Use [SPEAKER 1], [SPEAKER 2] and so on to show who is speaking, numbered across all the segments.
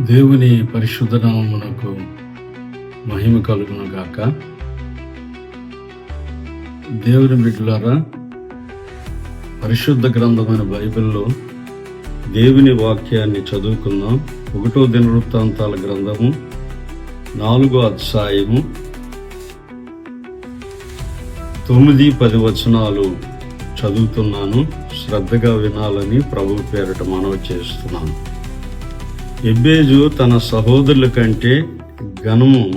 [SPEAKER 1] దేవుని పరిశుద్ధ నామమునకు మహిమ కలుగును గాక దేవుని బిడ్డలారా పరిశుద్ధ గ్రంథమైన బైబిల్లో దేవుని వాక్యాన్ని చదువుకుందాం. ఒకటో దినవృత్తాంతాల గ్రంథము నాలుగో అధ్యాయము తొమ్మిది పది వచనాలు చదువుతున్నాను. శ్రద్ధగా వినాలని ప్రభు పేరిట మనవి చేస్తున్నాను. ఎబ్బేజు తన సహోదరుల కంటే ఘనము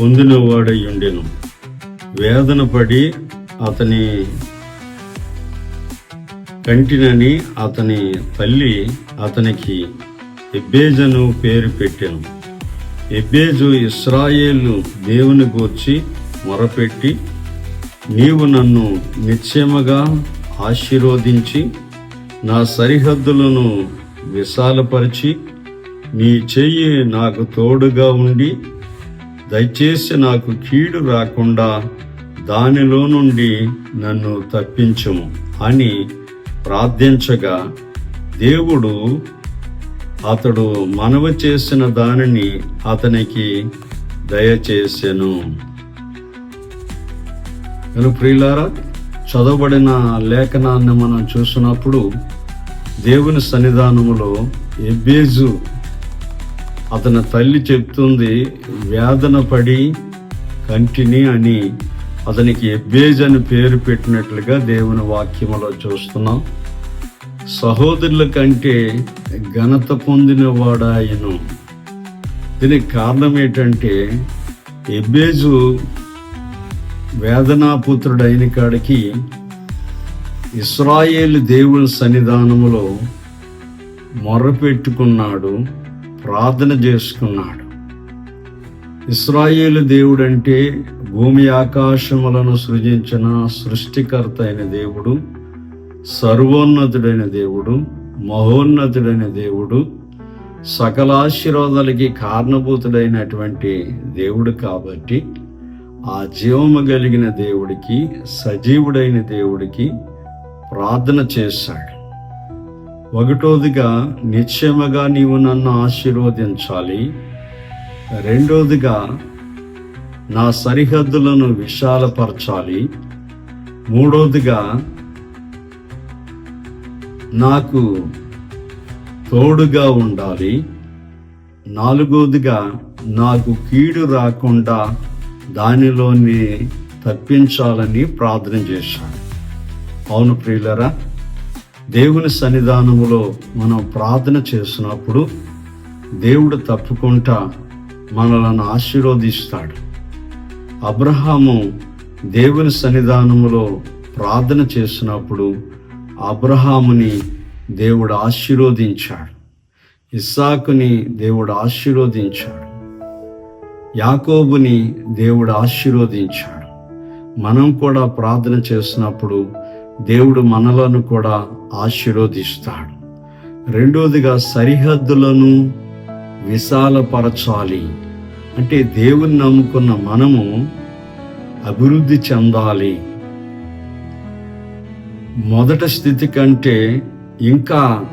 [SPEAKER 1] పొందినవాడై ఉండెను వేదన పడి అతని కంటినని అతని తల్లి అతనికి ఎబ్బేజను పేరు పెట్టెను. ఎబ్బేజు ఇస్రాయేలు దేవుని గూర్చి మొరపెట్టి నీవు నన్ను నిశ్చయముగా ఆశీర్వదించి నా సరిహద్దులను విశాలపరిచి నీ చెయ్యి నాకు తోడుగా ఉండి దయచేసి నాకు కీడు రాకుండా దానిలో నుండి నన్ను తప్పించుము అని ప్రార్థించగా దేవుడు అతడు మనవ చేసిన దానిని అతనికి దయచేసెను. కనుక ప్రియులారా చదవబడిన లేఖనాన్ని మనం చూసినప్పుడు దేవుని సన్నిధానములో ఎబ్బేజు అతని తల్లి చెప్తుంది వేదన పడి కంటిని అని అతనికి ఎబ్బేజ్ అని పేరు పెట్టినట్లుగా దేవుని వాక్యములో చూస్తున్నాం. సహోదరుల కంటే ఘనత పొందిన వాడాయను దీనికి కారణం ఏంటంటే ఎబ్బేజు వేదనాపుత్రుడైన కాడికి ఇస్రాయేల్ దేవుని సన్నిధానములో మొర్రపెట్టుకున్నాడు ప్రార్థన చేసుకున్నాడు. ఇస్రాయేలు దేవుడంటే భూమి ఆకాశములను సృజించిన సృష్టికర్త అయిన దేవుడు సర్వోన్నతుడైన దేవుడు మహోన్నతుడైన దేవుడు సకల ఆశీర్వాదాలకి కారణభూతుడైనటువంటి దేవుడు కాబట్టి ఆ జీవము కలిగిన దేవుడికి సజీవుడైన దేవుడికి ప్రార్థన చేశాడు. ఒకటోదిగా నిశ్చయముగా నీవు నన్ను ఆశీర్వదించాలి. రెండోదిగా నా సరిహద్దులను విశాలపరచాలి. మూడోదిగా నాకు తోడుగా ఉండాలి. నాలుగోదిగా నాకు కీడు రాకుండా దానిలోని తప్పించాలని ప్రార్థన చేశాను. అవును ప్రియులరా దేవుని సన్నిధానములో మనం ప్రార్థన చేసినప్పుడు దేవుడు తప్పుకుంటా మనలను ఆశీర్వదిస్తాడు. అబ్రహాము దేవుని సన్నిధానములో ప్రార్థన చేసినప్పుడు అబ్రహాముని దేవుడు ఆశీర్వదించాడు. ఇస్సాకుని దేవుడు ఆశీర్వదించాడు. యాకోబుని దేవుడు ఆశీర్వదించాడు. మనం కూడా ప్రార్థన చేసినప్పుడు దేవుడు మనలను కూడా ఆశీర్వదిస్తాడు. రెండోదిగా సరిహద్దులను విశాలపరచాలి. అంటే దేవుని నమ్ముకున్న మనము అభివృద్ధి చెందాలి. మొదట స్థితి కంటే ఇంకా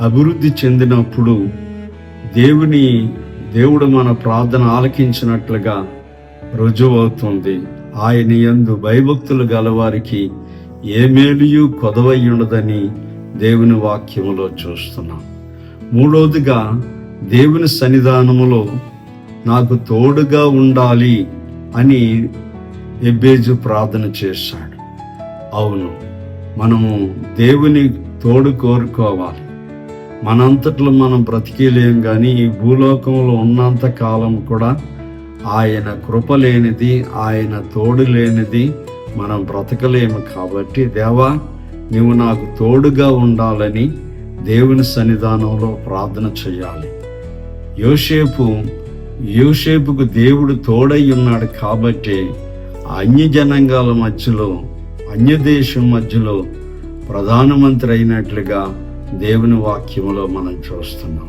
[SPEAKER 1] అభివృద్ధి చెందినప్పుడు దేవుని దేవుడు మన ప్రార్థన ఆలకించినట్లుగా రుజువవుతుంది. ఆయన యందు భయభక్తులు గలవారికి ఏ మేలుయు కొదవయ్యుండదని ఉండదని దేవుని వాక్యములో చూస్తున్నాం. మూడవదిగా దేవుని సన్నిధానములో నాకు తోడుగా ఉండాలి అని ఎబ్బేజు ప్రార్థన చేశాడు. అవును మనము దేవుని తోడు కోరుకోవాలి. మనంతట్లో మనం బ్రతికేలేం కానీ ఈ భూలోకంలో ఉన్నంత కాలం కూడా ఆయన కృప లేనిది ఆయన తోడు లేనిది మనం బ్రతకలేము కాబట్టి దేవా నీవు నాకు తోడుగా ఉండాలని దేవుని సన్నిధానంలో ప్రార్థన చేయాలి. యోసేపు యోసేపుకు దేవుడు తోడై ఉన్నాడు కాబట్టి అన్య జనాంగాల మధ్యలో అన్య దేశం మధ్యలో ప్రధానమంత్రి అయినట్లుగా దేవుని వాక్యంలో మనం చూస్తున్నాం.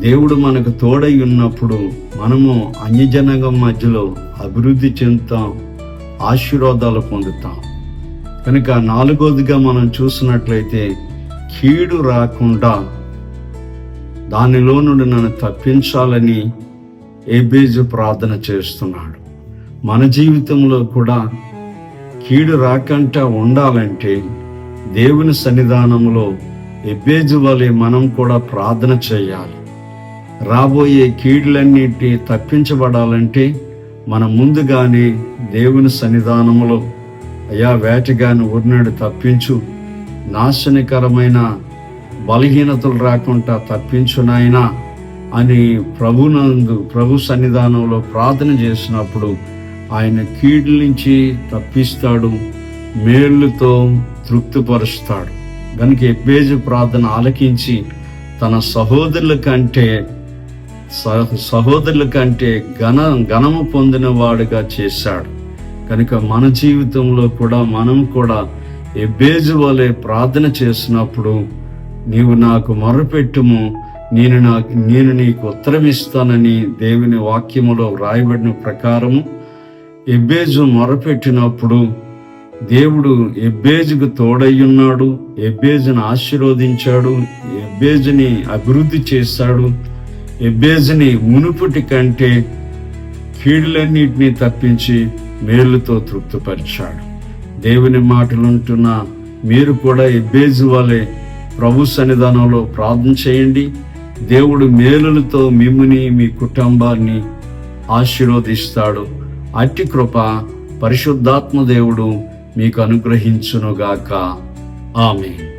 [SPEAKER 1] దేవుడు మనకు తోడై ఉన్నప్పుడు మనము అన్యజనగం మధ్యలో అభివృద్ధి చెందుతాం ఆశీర్వాదాలు పొందుతాం. కనుక నాలుగోదిగా మనం చూసినట్లయితే కీడు రాకుండా దానిలో నుండి నన్ను తప్పించాలని ఏబేజు ప్రార్థన చేస్తున్నాడు. మన జీవితంలో కూడా కీడు రాకుండా ఉండాలంటే దేవుని సన్నిధానంలో ఎబ్బేజు వలె మనం కూడా ప్రార్థన చేయాలి. రాబోయే కీడులన్నిటి తప్పించబడాలంటే మనం ముందుగానే దేవుని సన్నిధానంలో అయా వేటగాని ఊరినాడు తప్పించు. నాశనకరమైన బలహీనతలు రాకుండా తప్పించు నాయనా అని ప్రభునందు ప్రభు సన్నిధానంలో ప్రార్థన చేసినప్పుడు ఆయన కీడుల నుంచి తప్పిస్తాడు మేళ్ళతో తృప్తిపరుస్తాడు. కనుక ఎబ్బేజు ప్రార్థన ఆలకించి తన సహోదరుల కంటే సహోదరుల కంటే ఘన ఘనము పొందిన వాడుగా చేశాడు. కనుక మన జీవితంలో కూడా మనం కూడా ఎబ్బేజు వలె ప్రార్థన చేసినప్పుడు నీవు నాకు మొరపెట్టుము నేను నాకు నేను నీకు ఉత్తరమిస్తానని దేవుని వాక్యములో వ్రాయబడిన ప్రకారము ఎబ్బేజు మొరపెట్టినప్పుడు దేవుడు ఎబ్బేజుకు తోడయ్యున్నాడు ఎబ్బేజును ఆశీర్వదించాడు ఎబ్బేజుని అభివృద్ధి చేశాడు. ఎబ్బేజుని మునుపుటి కంటే కీడులన్నిటినీ తప్పించి మేలుతో తృప్తిపరిచాడు. దేవుని మాటలుంటున్న మీరు కూడా ఎబ్బేజు వలె ప్రభు సన్నిధానంలో ప్రార్థన చేయండి. దేవుడు మేలులతో మిమ్ముని మీ కుటుంబాన్ని ఆశీర్వదిస్తాడు. అట్టి కృప పరిశుద్ధాత్మ దేవుడు మీకు అనుగ్రహించునుగాక. ఆమె